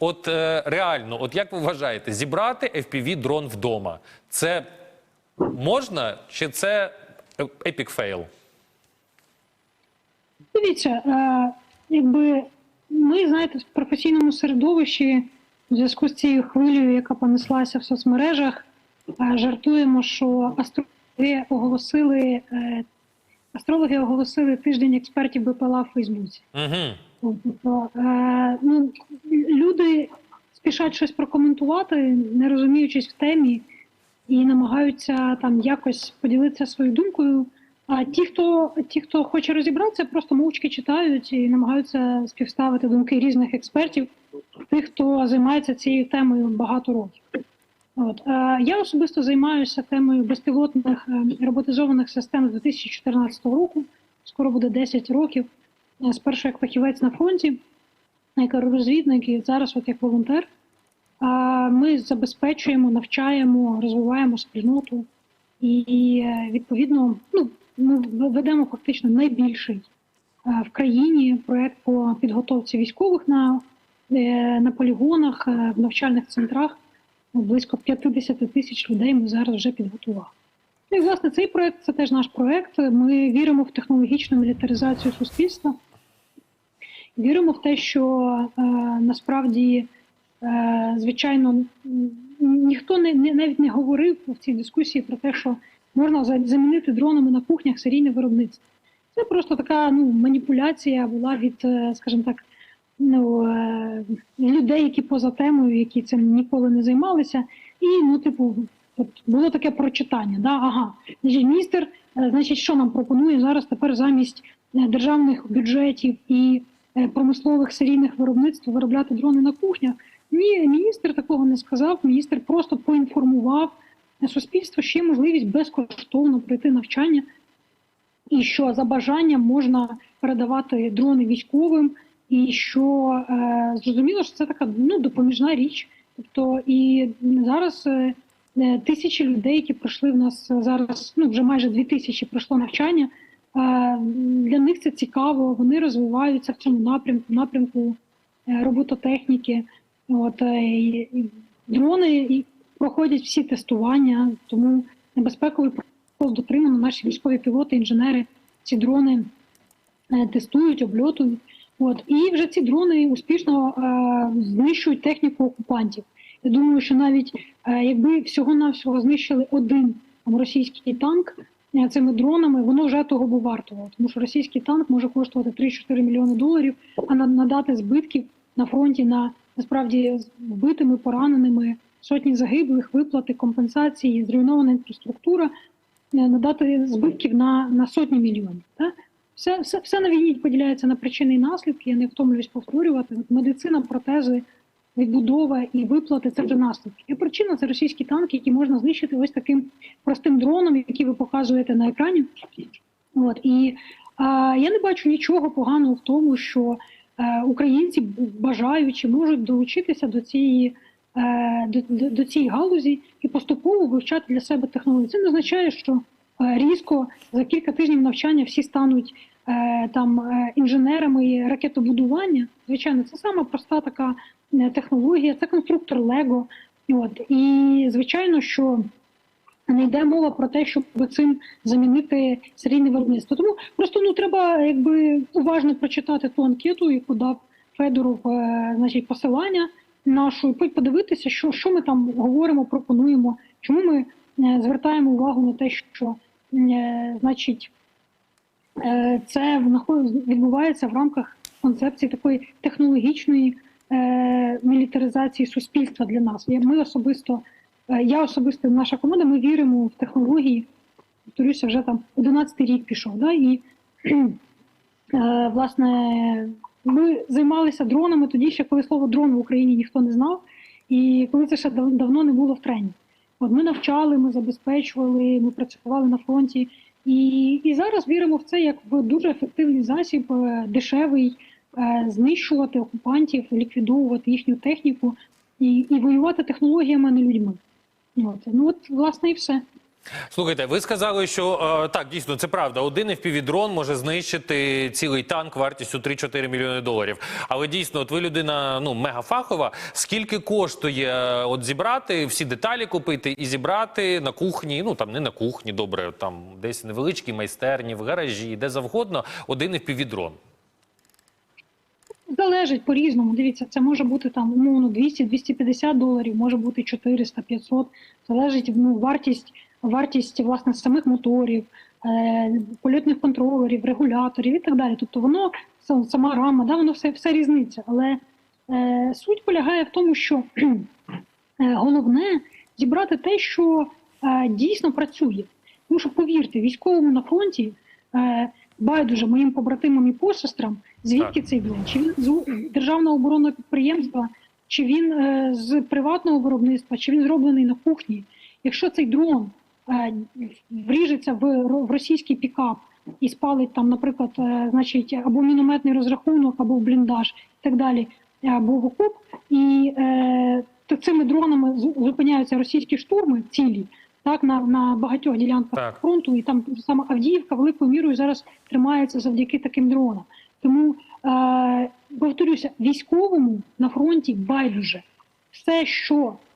от е, реально, от як ви вважаєте, зібрати FPV дрон вдома? Це можна чи це епік фейл? Дивіться, е, якби ми, знаєте, в професійному середовищі в зв'язку з цією хвилею, яка понеслася в соцмережах, е, жартуємо, що астрологи оголосили, е, астрологи оголосили тиждень експертів БПЛА в Фейсбуці. Угу. Тобто, е, ну, люди спішать щось прокоментувати, не розуміючись в темі, і намагаються там якось поділитися своєю думкою. А ті, хто ті, хто хоче розібратися, просто мовчки читають і намагаються співставити думки різних експертів, тих, хто займається цією темою багато років. От е, я особисто займаюся темою безпілотних е, роботизованих систем з 2014 року. Скоро буде 10 років. Спершу як фахівець на фронті, як розвідник, і зараз, от як волонтер. Ми забезпечуємо, навчаємо, розвиваємо спільноту і е, відповідно ну, ми ведемо фактично найбільший е, в країні проект по підготовці військових на, е, на полігонах, в навчальних центрах. Близько 50 тисяч людей ми зараз вже підготували. Ну і власне цей проект це теж наш проект. Ми віримо в технологічну мілітаризацію суспільства. Віримо в те, що е, насправді, е, звичайно, ніхто не, не навіть не говорив в цій дискусії про те, що можна замінити дронами на кухнях серійне виробництво. Це просто така ну, маніпуляція була від, е, скажімо так, ну, е, людей, які поза темою, які цим ніколи не займалися. І, ну, типу, от було таке прочитання. Да? Ага, міністр, е, значить, що нам пропонує зараз тепер замість е, державних бюджетів і промислових серійних виробництв виробляти дрони на кухнях. Ні, міністр такого не сказав. Міністр просто поінформував суспільство, що є можливість безкоштовно пройти навчання, і що за бажанням можна передавати дрони військовим, і що е, зрозуміло, що це така ну, допоміжна річ. Тобто і зараз е, е, тисячі людей, які пройшли в нас зараз, ну вже майже дві тисячі пройшло навчання. Е, для них це цікаво, вони розвиваються в цьому напрямку, напрямку е, робототехніки. От е, і, і дрони і проходять всі тестування, тому небезпековий протокол дотримано. Наші військові пілоти, інженери ці дрони тестують, обльотують. От і вже ці дрони успішно е, знищують техніку окупантів. Я думаю, що навіть е, якби всього навсього знищили один російський танк цими дронами, воно вже того би вартувало. Тому що російський танк може коштувати 3-4 мільйони доларів, а на- надати збитків на фронті на насправді вбитими, пораненими, сотні загиблих, виплати, компенсації, зруйнована інфраструктура, е, надати збитків на, на сотні мільйонів. Так? Все, все, все на війні поділяється на причини і наслідки. Я не втомлююсь повторювати. Медицина, протези, відбудова і виплати це вже наслідки. І причина це російські танки, які можна знищити ось таким простим дроном, який ви показуєте на екрані. От і а, я не бачу нічого поганого в тому, що е, українці бажаючи можуть долучитися до цієї. е, До, до, до цієї галузі і поступово вивчати для себе технології. Це не означає, що різко за кілька тижнів навчання всі стануть е, там е, інженерами ракетобудування. Звичайно, це сама проста така е, технологія, це конструктор Лего. От і звичайно, що не йде мова про те, щоб цим замінити серійне виробництво. Тому просто ну треба якби уважно прочитати ту анкету, яку дав Федоров, е, значить, посилання нашу, і подивитися, що, що ми там говоримо, пропонуємо, чому ми е, звертаємо увагу на те, що е, значить. Е, Це відбувається в рамках концепції такої технологічної е, мілітаризації суспільства для нас. Ми особисто, е, я особисто, наша команда, ми віримо в технології. Повторюся, вже там 11 рік пішов. Да? І е, власне ми займалися дронами тоді, ще коли слово дрон в Україні ніхто не знав, і коли це ще давно не було в тренді. От ми навчали, ми забезпечували, ми працювали на фронті. І, і зараз віримо в це як в дуже ефективний засіб, е, дешевий, е, знищувати окупантів, ліквідовувати їхню техніку і, і воювати технологіями, а не людьми. От. Ну от, власне, і все. Слухайте, ви сказали, що е, так, дійсно, це правда. Один FPV-дрон може знищити цілий танк вартістю 3-4 мільйони доларів. Але дійсно, от ви людина ну мегафахова. Скільки коштує е, от зібрати всі деталі купити і зібрати на кухні? Ну там не на кухні, добре, там десь невеличкій майстерні, в гаражі, де завгодно, один FPV-дрон. Залежить по-різному. Дивіться, це може бути там умовно 200-250 доларів, може бути 400-500. Залежить ну, вартість, вартість власне самих моторів, е, польотних контролерів, регуляторів і так далі. Тобто воно сам- сама рама, да, воно все, все різниця. Але е, суть полягає в тому, що е, головне зібрати те, що е, дійсно працює. Тому що повірте, військовому на фронті е, байдуже моїм побратимам і посестрам, звідки цей дрон? Чи він з державного оборонного підприємства, чи він е, з приватного виробництва, чи він зроблений на кухні. Якщо цей дрон вріжеться в, в російський пікап і спалить там, наприклад, е, значить, або мінометний розрахунок, або в бліндаж і так далі, або в окоп, і е, цими дронами зупиняються російські штурми цілі. Так, на, на багатьох ділянках Так. фронту, і там саме Авдіївка великою мірою зараз тримається завдяки таким дронам. Тому е, повторюся, військовому на фронті байдуже все, що е,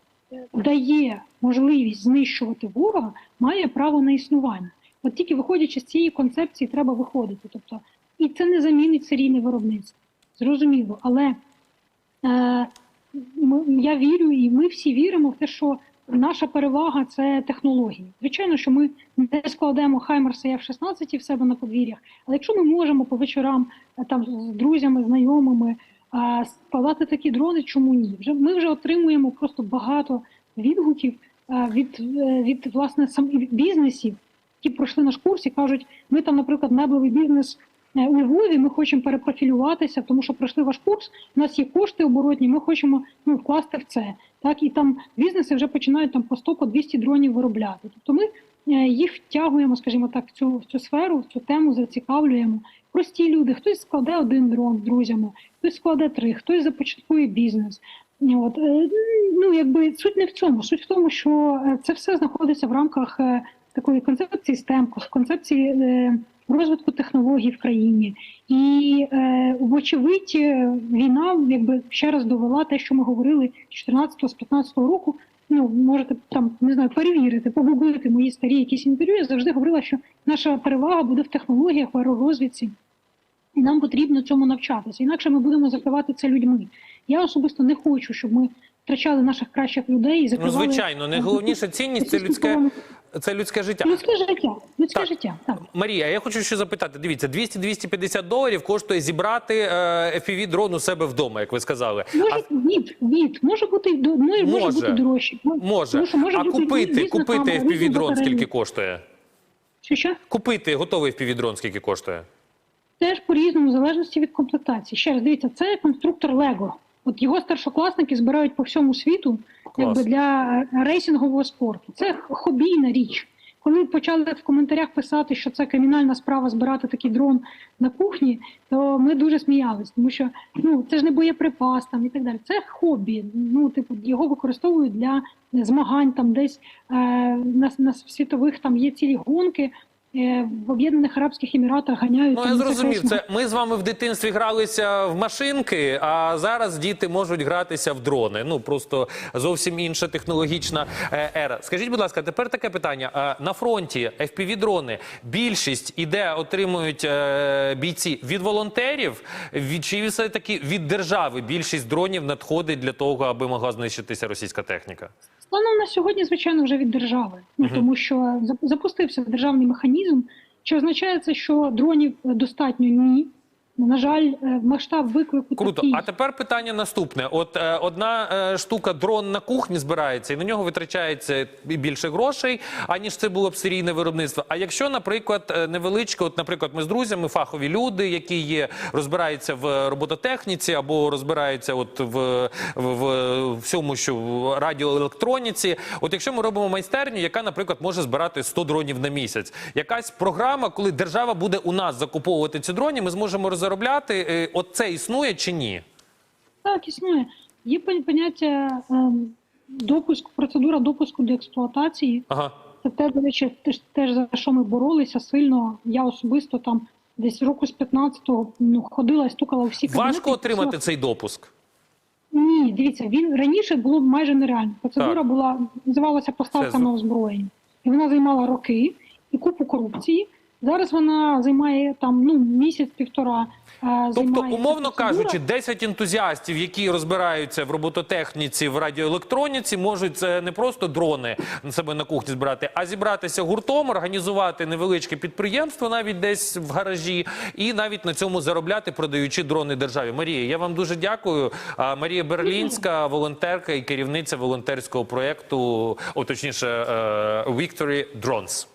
дає можливість знищувати ворога, має право на існування. От тільки виходячи з цієї концепції, треба виходити. Тобто, і це не замінить серійне виробництво. Зрозуміло, але е, ми, я вірю, і ми всі віримо в те, що наша перевага це технології. Звичайно, що ми не складемо Хаймерса F-16 в себе на подвір'ях, але якщо ми можемо по вечорам е, там з друзями, знайомими а, складати такі дрони, чому ні? Вже ми вже отримуємо просто багато відгуків від, е, від власне сам бізнесів, які пройшли наш курс і кажуть, ми там, наприклад, меблевий бізнес. е, У Львові ми хочемо перепрофілюватися, тому що пройшли ваш курс. У нас є кошти оборотні. Ми хочемо ну вкласти в це. Так і там бізнеси вже починають там по 100 по 200 дронів виробляти. Тобто ми е, їх втягуємо, скажімо так, в цю в цю сферу, в цю тему зацікавлюємо. Прості люди, хтось складе один дрон з друзями, хтось складе три, хтось започаткує бізнес. От е, ну якби суть не в цьому. Суть в тому, що е, це все знаходиться в рамках е, такої концепції STEM, концепції розвитку технологій в країні. І вочевидь, війна якби ще раз довела те, що ми говорили з 14 з 15 року. Ну можете там не знаю, перевірити, погуглити мої старі якісь інтерв'ю. Я завжди говорила, що наша перевага буде в технологіях, в аеророзвідці. І нам потрібно цьому навчатися. Інакше ми будемо закривати це людьми. Я особисто не хочу, щоб ми втрачали наших кращих людей і Ну закривали звичайно, найголовніша цінність це людське, це людське життя. людське життя. Людське Так. життя. Так. Марія, я хочу ще запитати. Дивіться, 200-250 доларів коштує зібрати е, FPV дрон у себе вдома, як ви сказали. Може від, від може бути може, може Може. бути дорожче. А, може, може а бути купити, купити FPV дрон скільки коштує? Що що? Купити готовий FPV дрон скільки коштує? Теж по-різному, в залежності від комплектації. Ще раз дивіться, це конструктор Лего. От його старшокласники збирають по всьому світу Клас. якби для рейсингового спорту. Це хобійна річ. Коли почали в коментарях писати, що це кримінальна справа збирати такий дрон на кухні, то ми дуже сміялись, тому що ну це ж не боєприпас там і так далі. Це хобі. Ну, типу, його використовують для змагань там десь е, на, на світових там є цілі гонки. Е, В Об'єднаних Арабських Еміратах ганяють. Ну я зрозумів. Це ми з вами в дитинстві гралися в машинки, а зараз діти можуть гратися в дрони. Ну просто зовсім інша технологічна е, ера. Скажіть, будь ласка, тепер таке питання: Е, на фронті fpv дрони більшість іде, отримують бійці від волонтерів, від чи все таки від держави більшість дронів надходить для того, аби могла знищитися російська техніка. Станом на сьогодні, звичайно, вже від держави, ну тому що запустився державний механізм. Чи означає це, що дронів е, достатньо? Ні. На жаль, е, масштаб виклику Круто. такий. А тепер питання наступне: от е, одна е, штука дрон на кухні збирається, і на нього витрачається і більше грошей, аніж це було б серійне виробництво. А якщо, наприклад, е, невеличке, от, наприклад, ми з друзями, фахові люди, які є, розбираються в робототехніці або розбираються от в, в, в всьому, що в радіоелектроніці. От якщо ми робимо майстерню, яка, наприклад, може збирати 100 дронів на місяць, якась програма, коли держава буде у нас закуповувати ці дрони, ми зможемо розробляти. Е, От це існує чи ні? Так, існує. Є поняття ем, допуск, процедура допуску до експлуатації. Ага. Це те, до речі, теж, теж за що ми боролися сильно. Я особисто там десь року з 15-го ну, ходила і стукала у всі кабінети. Важко отримати цей допуск. Ні, дивіться, він раніше було майже нереально. Процедура Так. була називалася поставка з- на озброєння. І вона займала роки і купу корупції. Зараз вона займає там ну місяць-півтора. е, Тобто, умовно кажучи, 10 ентузіастів, які розбираються в робототехніці, в радіоелектроніці, можуть е, не просто дрони на себе на кухні збирати, а зібратися гуртом, організувати невеличке підприємство навіть десь в гаражі, і навіть на цьому заробляти, продаючи дрони державі. Марія, я вам дуже дякую. Марія Берлінська, волонтерка і керівниця волонтерського проєкту, о, точніше, е, Victory Drones.